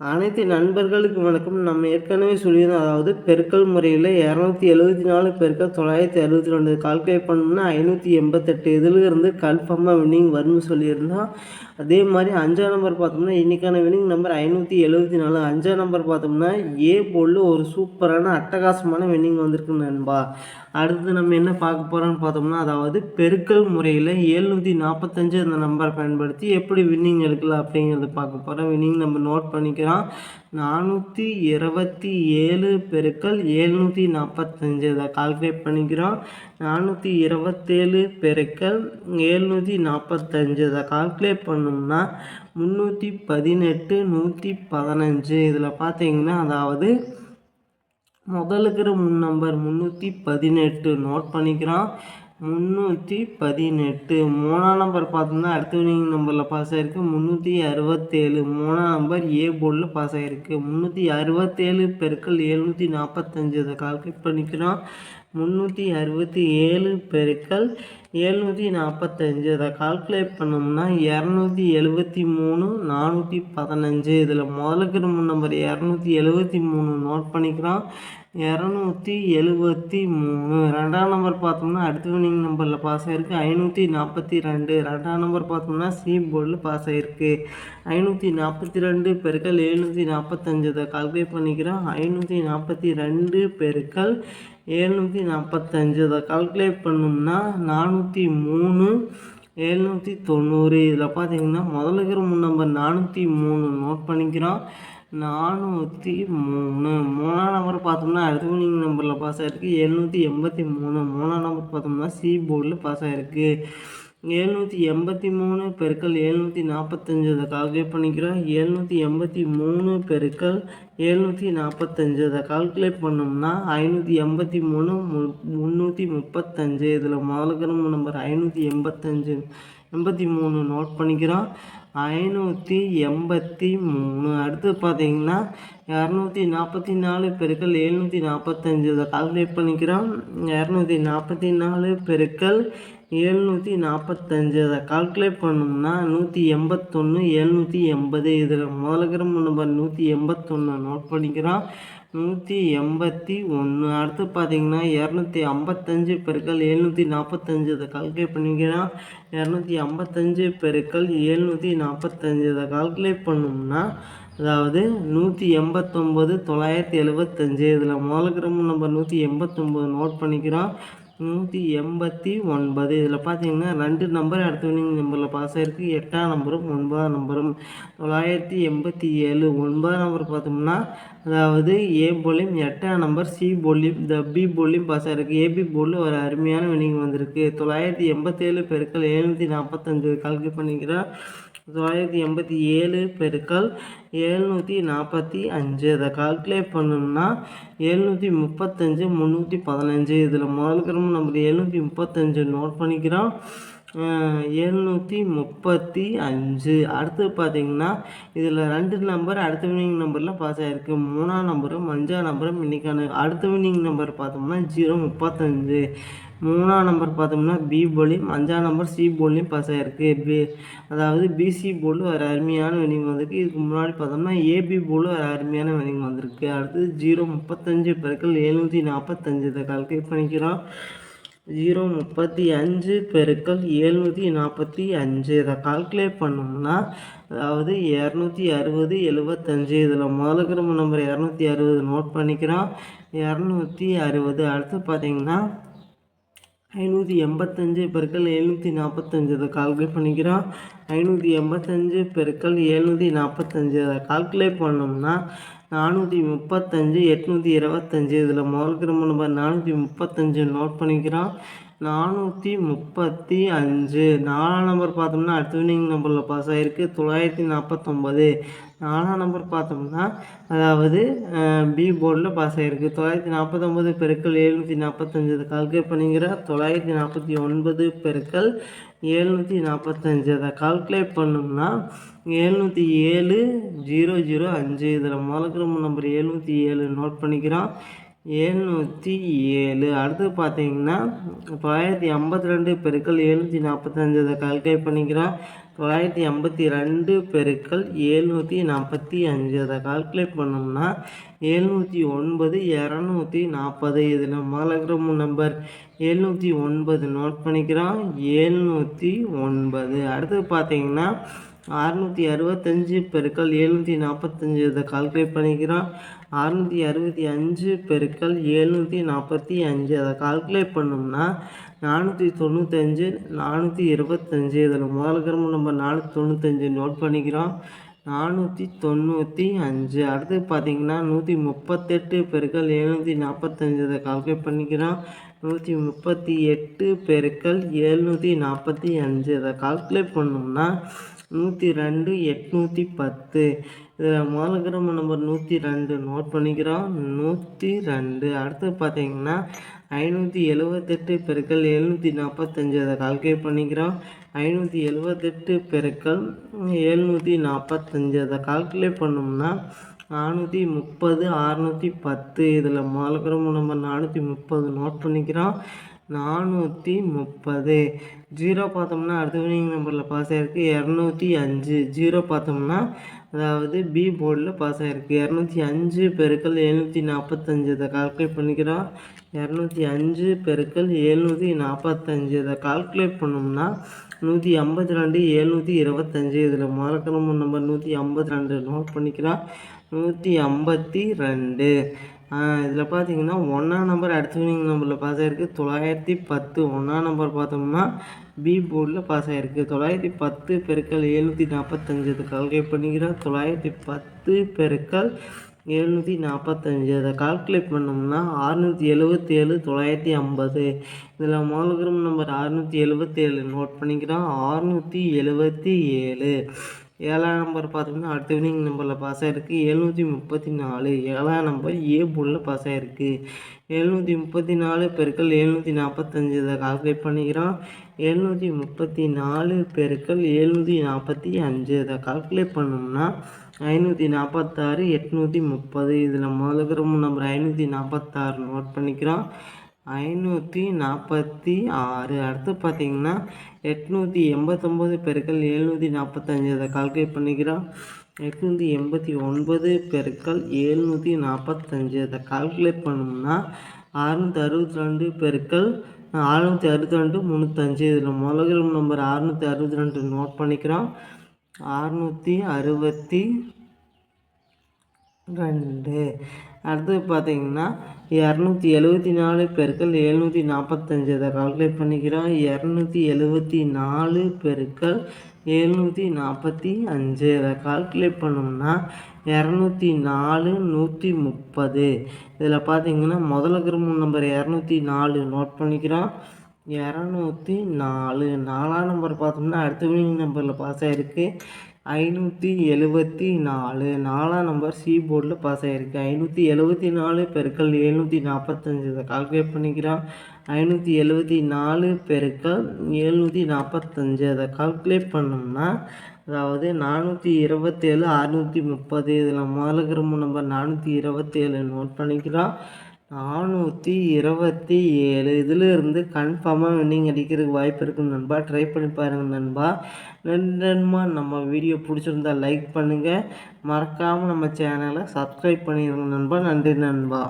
அனைத்து நண்பர்களுக்கு வணக்கம். நம்ம ஏற்கனவே சொல்லியிருந்தோம் அதாவது பெருக்கல் முறையில் இரநூத்தி எழுபத்தி நாலு பெருக்கல் தொள்ளாயிரத்தி அறுபத்தி ரெண்டு கால்குலேட் பண்ணோம்னா ஐநூற்றி எண்பத்தெட்டு. இதுலேருந்து கன்ஃபார்மாக வின்னிங் வரும்னு சொல்லியிருந்தோம் அதே மாதிரி அஞ்சாம் நம்பர் பார்த்தோம்னா இன்றைக்கான வின்னிங் நம்பர் ஐநூற்றி எழுபத்தி நாலு. அஞ்சாம் நம்பர் பார்த்தோம்னா ஏ போலில் ஒரு சூப்பரான அட்டகாசமான வின்னிங் வந்திருக்கு நண்பா. அடுத்து நம்ம என்ன பார்க்க போகிறோம்னு பார்த்தோம்னா அதாவது பெருக்கல் முறையில் ஏழ்நூற்றி நாற்பத்தஞ்சு அந்த நம்பரை பயன்படுத்தி எப்படி வின்னிங் எடுக்கலாம் அப்படிங்கிறத பார்க்க போகிறோம் வின்னிங் நம்ம நோட் பண்ணிக்க பண்ணிக்கிறோம் நானூற்றி இருபத்தி ஏழு பெருக்கள் ஏழ்நூற்றி நாற்பத்தஞ்சு அதை கால்குலேட் பண்ணிக்கிறோம். நானூற்றி இருபத்தேழு பெருக்கள் ஏழ்நூற்றி நாற்பத்தஞ்சு அதை கால்குலேட் பண்ணோம்னா முந்நூற்றி பதினெட்டு நூற்றி பதினஞ்சு. இதில் பார்த்தீங்கன்னா அதாவது முதலுக்கிற முன் நம்பர் முந்நூற்றி பதினெட்டு. நோட் பண்ணிக்கிறோம். முந்நூற்றி பதினெட்டு. மூணாம் நம்பர் பார்த்தோம்னா அடுத்த வினிங் நம்பரில் பாஸ் ஆகிருக்கு முந்நூற்றி அறுபத்தேழு. மூணாம் நம்பர் ஏ போர்டில் பாஸ் ஆகிருக்கு முந்நூற்றி அறுபத்தேழு பெருக்கள் எழுநூற்றி நாற்பத்தஞ்சு அதை கால்குலேட் பண்ணிக்கிறோம். முந்நூற்றி அறுபத்தி ஏழு பெருக்கள் எழுநூற்றி நாற்பத்தஞ்சு அதை கால்குலேட் பண்ணோம்னா இரநூத்தி எழுபத்தி மூணு நானூற்றி பதினஞ்சு. இதில் முதலுக்கு நம்பர் இரநூத்தி எழுபத்தி மூணு நோட் பண்ணிக்கிறோம். இரநூத்தி எழுபத்தி மூணு. ரெண்டாம் நம்பர் பார்த்தோம்னா அடுத்த வினிங் நம்பரில் பாஸ் ஆகிருக்கு ஐநூற்றி நாற்பத்தி ரெண்டு. ரெண்டாம் நம்பர் பார்த்தோம்னா சி போர்டில் பாஸ் ஆகிருக்கு ஐநூற்றி நாற்பத்தி ரெண்டு பெருக்கள் எழுநூற்றி நாற்பத்தஞ்சு. இதை கால்குலேட் பண்ணிக்கிறோம். ஐநூற்றி நாற்பத்தி ரெண்டு பெருக்கள் எழுநூற்றி நாற்பத்தஞ்சு. இதை கால்குலேட் பண்ணோம்னா நானூற்றி மூணு எழுநூற்றி தொண்ணூறு. இதில் பார்த்தீங்கன்னா முதல்ல இருக்கிற நம்பர் நானூற்றி மூணு நோட் பண்ணிக்கிறோம். நானூற்றி மூணு. மூணாம் நம்பர் பார்த்தோம்னா அடுத்த வினிங் நம்பரில் பாஸ் ஆகிருக்கு எழுநூற்றி எண்பத்தி மூணு. மூணாம் நம்பர் பார்த்தோம்னா சி போர்டில் பாஸ் ஆகிருக்கு எழுநூற்றி எண்பத்தி மூணு பெருக்கள் எழுநூற்றி நாற்பத்தஞ்சு அதை கால்குலேட் பண்ணிக்கிறோம். எழுநூற்றி எண்பத்தி மூணு பெருக்கள் எழுநூற்றி நாற்பத்தஞ்சு அதை கால்குலேட் பண்ணோம்னா ஐநூற்றி எண்பத்தி மூணு மு முந்நூற்றி முப்பத்தஞ்சு. இதில் முதல்ல நம்பர் ஐநூற்றி எண்பத்தஞ்சு. எண்பத்தி மூணு நோட் பண்ணிக்கிறோம். ஐநூற்றி எண்பத்தி மூணு. அடுத்து பார்த்தீங்கன்னா இரநூத்தி நாற்பத்தி நாலு பெருக்கள் எழுநூற்றி நாற்பத்தஞ்சு. இதை கால்குலேட் பண்ணிக்கிறோம். இரநூத்தி நாற்பத்தி நாலு பெருக்கள் எழுநூற்றி நாற்பத்தஞ்சு அதை கால்குலேட் பண்ணோம்னா நூற்றி எண்பத்தொன்று எழுநூற்றி எண்பது. இதில் முதல்ல நம்பர் நூற்றி எண்பத்தொன்று நோட் பண்ணிக்கிறோம். நூற்றி எண்பத்தி ஒன்று அடுத்து பார்த்தீங்கன்னா இரநூத்தி ஐம்பத்தஞ்சு பெருக்கள் எழுநூற்றி நாற்பத்தஞ்சு இதை கால்குலேட் பண்ணிக்கிறோம். இரநூத்தி ஐம்பத்தஞ்சு பெருக்கள் எழுநூற்றி நாற்பத்தஞ்சு இதை கால்குலேட் பண்ணோம்னா அதாவது நூற்றி எண்பத்தொம்போது தொள்ளாயிரத்தி எழுபத்தஞ்சு. இதில் முதல் நம்பர் நூற்றி எண்பத்தொம்போது நோட் பண்ணிக்கிறோம். நூற்றி எண்பத்தி ஒன்பது. இதில் பார்த்தீங்கன்னா ரெண்டு நம்பர் அடுத்த வினிங் நம்பரில் பாஸ் ஆகிருக்கு எட்டாம் நம்பரும் ஒன்பதாம் நம்பரும் தொள்ளாயிரத்தி எண்பத்தி ஏழு. ஒன்பதாம் நம்பர் பார்த்தோம்னா அதாவது ஏ போலியும் எட்டாம் நம்பர் சி போலியும் த பி போலியும் பாஸ் ஆகிருக்கு ஏபி போலில் ஒரு அருமையான வினிங் வந்திருக்கு. தொள்ளாயிரத்தி எண்பத்தேழு பெருக்கள் எழுநூற்றி நாற்பத்தஞ்சு கால்குலேட் பண்ணிக்கிறேன். தொள்ளாயிரத்தி எண்பத்தி ஏழு பெருக்கள் எழுநூற்றி நாற்பத்தி அஞ்சு. அதை கால்குலேட் பண்ணோம்னா எழுநூற்றி முப்பத்தஞ்சு முந்நூற்றி பதினஞ்சு. இதில் முதல் கிரமம் நம்ம எழுநூற்றி முப்பத்தஞ்சு நோட் பண்ணிக்கிறோம். எழுநூற்றி முப்பத்தி அஞ்சு. அடுத்து பார்த்தீங்கன்னா இதில் ரெண்டு நம்பர் அடுத்த வினிங் நம்பரில் பாஸ் ஆகிருக்கு மூணாம் நம்பரும் அஞ்சாம் நம்பரும் இன்றைக்கான அடுத்த வினிங் நம்பர் பார்த்தோம்னா ஜீரோ முப்பத்தஞ்சு. மூணாம் நம்பர் பார்த்தோம்னா பி போலியும் அஞ்சாம் நம்பர் சி போலியும் பாஸ் ஆகிருக்கு பி அதாவது பிசி போர்டு ஒரு அருமையான வினிங் வந்திருக்கு. இதுக்கு முன்னாடி பார்த்தோம்னா ஏபி போர்டு ஒரு அருமையான வினிங் வந்திருக்கு. அடுத்தது ஜீரோ முப்பத்தஞ்சு பெருக்கள் எழுநூற்றி நாற்பத்தஞ்சு இதை கால்குலேட் பண்ணிக்கிறோம். ஜீரோ முப்பத்தி அஞ்சு பெருக்கள் எழுநூற்றி நாற்பத்தி அஞ்சு. இதை கால்குலேட் பண்ணோம்னா அதாவது இரநூத்தி அறுபது எழுபத்தஞ்சு இதில் முதல்ல நம்பர் இரநூத்தி அறுபது நோட் பண்ணிக்கிறோம். இரநூத்தி அறுபது. அடுத்து பார்த்தீங்கன்னா ஐநூற்றி எண்பத்தஞ்சு பெருக்கள் எழுநூற்றி நாற்பத்தஞ்சு. இதை கால்குலேட் பண்ணிக்கிறோம். ஐநூற்றி எண்பத்தஞ்சு பெருக்கள் எழுநூற்றி நாற்பத்தஞ்சு. அதை கால்குலேட் பண்ணோம்னா நானூற்றி முப்பத்தஞ்சு எட்நூற்றி இருபத்தஞ்சு இதில் முதல் கிரம நம்பர் நானூற்றி முப்பத்தஞ்சு நோட் பண்ணிக்கிறோம். நானூற்றி முப்பத்தி அஞ்சு. நாலாம் நம்பர் பார்த்தோம்னா அடுத்த வினிங் நம்பரில் பாஸ் ஆகிருக்கு தொள்ளாயிரத்தி நாற்பத்தொம்பது நாலாம் நம்பர் பார்த்தோம்னா அதாவது பி போர்டில் பாஸ் ஆகிருக்கு தொள்ளாயிரத்தி நாற்பத்தொம்பது பெருக்கள் எழுநூற்றி நாற்பத்தஞ்சு. அதை கால்குலேட் பண்ணிக்கிற. தொள்ளாயிரத்தி நாற்பத்தி ஒன்பது பெருக்கள் எழுநூற்றி நாற்பத்தஞ்சு. அதை கால்குலேட் பண்ணோம்னா எழுநூற்றி ஏழு ஜீரோ ஜீரோ அஞ்சு. இதில் முதல் நம்பர் எழுநூற்றி ஏழு நோட் பண்ணிக்கிறோம். எழுநூற்றி ஏழு. அடுத்து பார்த்தீங்கன்னா தொள்ளாயிரத்தி ஐம்பத்தி ரெண்டு பெருக்கள் எழுநூற்றி நாற்பத்தஞ்சு அதை கால்குலேட் பண்ணிக்கிறோம். தொள்ளாயிரத்தி ஐம்பத்தி ரெண்டு பெருக்கள் எழுநூற்றி நாற்பத்தி அஞ்சு அதை கால்குலேட் பண்ணோம்னா எழுநூற்றி ஒன்பது இரநூத்தி நாற்பது. இதில் மாலகிரம் நம்பர் எழுநூற்றி ஒன்பது நோட் பண்ணிக்கிறோம். எழுநூற்றி ஒன்பது. அடுத்து பார்த்தீங்கன்னா அறுநூற்றி அறுபத்தஞ்சு பெருக்கள் எழுநூற்றி நாற்பத்தஞ்சு இதை கால்குலேட் பண்ணிக்கிறோம். அறுநூற்றி அறுபத்தி அஞ்சு பெருக்கள் எழுநூற்றி நாற்பத்தி அஞ்சு அதை கால்குலேட் பண்ணோம்னா நானூற்றி தொண்ணூத்தஞ்சு நானூற்றி இருபத்தஞ்சு இதில் முதல் நம்ம நானூற்றி தொண்ணூத்தஞ்சு நோட் பண்ணிக்கிறோம். நானூற்றி தொண்ணூற்றி அஞ்சு. அடுத்து பார்த்தீங்கன்னா நூற்றி முப்பத்தெட்டு பெருக்கள் எழுநூற்றி நாற்பத்தஞ்சு இதை கால்குலேட் பண்ணிக்கிறோம். நூற்றி முப்பத்தி எட்டு பெருக்கள் எழுநூற்றி நாற்பத்தி அஞ்சு இதை கால்குலேட் பண்ணோம்னா நூற்றி ரெண்டு எட்நூற்றி பத்து இதில் மாலகிராம நம்பர் நூற்றி ரெண்டு நோட் பண்ணிக்கிறோம். நூற்றி ரெண்டு அடுத்து பார்த்தீங்கன்னா ஐநூற்றி எழுவத்தெட்டு பெருக்கள் எழுநூற்றி நாற்பத்தஞ்சு அதை கால்குலேட் பண்ணிக்கிறோம். ஐநூற்றி எழுவத்தெட்டு பெருக்கள் எழுநூற்றி நாற்பத்தஞ்சு அதை கால்குலேட் பண்ணோம்னா நானூற்றி முப்பது அறநூற்றி பத்து இதில் மாலகிராம நம்பர் நானூற்றி முப்பது நோட் பண்ணிக்கிறோம். நானூற்றி முப்பது. ஜீரோ பார்த்தோம்னா அடுத்த வினிங் நம்பரில் பாஸ் ஆகிருக்கு இரநூத்தி அஞ்சு. ஜீரோ பார்த்தோம்னா அதாவது பி போர்டில் பாஸ் ஆகிருக்கு இரநூத்தி அஞ்சு பெருக்கள் எழுநூற்றி நாற்பத்தஞ்சு இதை கால்குலேட் பண்ணிக்கிறோம். இரநூத்தி அஞ்சு பெருக்கள் எழுநூற்றி நாற்பத்தஞ்சு இதை கால்குலேட் பண்ணோம்னா நூற்றி ஐம்பத்தி ரெண்டு எழுநூற்றி இருபத்தஞ்சு. இதில் மறக்கணும் நம்பர் நூற்றி ஐம்பத்தி ரெண்டு நோட் பண்ணிக்கிறோம். நூற்றி ஐம்பத்தி ரெண்டு இதில் பார்த்தீங்கன்னா ஒன்றாம் நம்பர் அடுத்த வினிங் நம்பரில் பாஸ் ஆகிருக்கு தொள்ளாயிரத்தி பத்து ஒன்றாம் நம்பர் பார்த்தோம்னா பி போர்டில் பாஸ் ஆகிருக்கு தொள்ளாயிரத்தி பத்து பெருக்கள் எழுநூற்றி நாற்பத்தஞ்சு அதை கால்குலேட் பண்ணிக்கிறோம். தொள்ளாயிரத்தி பத்து பெருக்கள் எழுநூற்றி நாற்பத்தஞ்சு அதை கால்குலேட் பண்ணோம்னா அறுநூற்றி எழுபத்தேழு தொள்ளாயிரத்தி ஐம்பது. இதில் மோலகிரம் நம்பர் அறுநூற்றி எழுபத்தேழு நோட் பண்ணிக்கிறோம். அறுநூற்றி எழுபத்தி ஏழு ஏழாம் நம்பர் பார்த்தோம்னா அடுத்த வினிங் நம்பரில் பாஸ் ஆகிருக்கு எழுநூற்றி முப்பத்தி நாலு. ஏழாம் நம்பர் ஏ போர்டில் பாஸ் ஆகிருக்கு எழுநூற்றி முப்பத்தி நாலு பெருக்கள் எழுநூற்றி நாற்பத்தஞ்சு இதை கால்குலேட் பண்ணிக்கிறோம். எழுநூற்றி முப்பத்தி நாலு பெருக்கள் எழுநூற்றி நாற்பத்தி அஞ்சு இதை கால்குலேட் பண்ணோம்னா ஐநூற்றி நாற்பத்தாறு எட்நூற்றி முப்பது. இதில் முதல்ல நம்பர் ஐநூற்றி நாற்பத்தாறு நோட் பண்ணிக்கிறோம். ஐநூற்றி நாற்பத்தி ஆறு. அடுத்து பார்த்தீங்கன்னா எட்நூற்றி எண்பத்தொம்போது பெருக்கள் எழுநூற்றி நாற்பத்தஞ்சு அதை கால்குலேட் பண்ணிக்கிறோம். எட்நூற்றி எண்பத்தி ஒன்பது பெருக்கள் எழுநூற்றி நாற்பத்தஞ்சு அதை கால்குலேட் பண்ணோம்னா அறுநூற்றி அறுபத்தி ரெண்டு பெருக்கள் அறுநூற்றி அறுபத்தி ரெண்டு முந்நூற்றஞ்சு இதில் முதல் நம்பர் அறுநூற்றி அறுபத்தி ரெண்டு நோட் பண்ணிக்கிறோம். அறுநூற்றி அறுபத்தி ரெண்டு. அடுத்தது பார்த்தீங்கன்னா இரநூத்தி எழுபத்தி நாலு பெருக்கள் எழுநூற்றி நாற்பத்தஞ்சு அதை கால்குலேட் பண்ணிக்கிறோம். இரநூத்தி எழுபத்தி நாலு பெருக்கள் எழுநூற்றி நாற்பத்தி அஞ்சு. அதை கால்குலேட் பண்ணோம்னா இரநூத்தி நாலு நூற்றி முப்பது. இதில் பார்த்தீங்கன்னா முதல்ல கிரமம் நம்பர் இரநூத்தி நாலு நோட் பண்ணிக்கிறோம். இரநூத்தி நாலு. நாலாம் நம்பர் பார்த்தோம்னா அடுத்த வினிங் நம்பரில் பாஸ் ஆகிருக்கு ஐநூற்றி எழுபத்தி நாலு. நாலாம் நம்பர் சி போர்டில் பாஸ் ஆகிருக்கு ஐநூற்றி எழுபத்தி நாலு பெருக்கள் எழுநூற்றி நாற்பத்தஞ்சு. இதை கால்குலேட் பண்ணிக்கிறான். ஐநூற்றி எழுபத்தி நாலு பெருக்கள் எழுநூற்றி நாற்பத்தஞ்சு. அதை கால்குலேட் பண்ணோம்னா அதாவது நானூற்றி இருபத்தேழு அறுநூற்றி முப்பது. இதில் முதல்ல நம்பர் நானூற்றி இருபத்தேழு நோட் பண்ணிக்கிறோம் நானூற்றி இருபத்தி ஏழு. இதிலிருந்து கன்ஃபார்மாக வின்னிங் அடிக்கிறதுக்கு வாய்ப்பு இருக்குது நண்பா. ட்ரை பண்ணி பாருங்கள் நண்பா. நண்பா நம்ம வீடியோ பிடிச்சிருந்தா லைக் பண்ணுங்கள் மறக்காமல் நம்ம சேனலை சப்ஸ்கிரைப் பண்ணிடுங்க நண்பா. நன்றி நண்பா.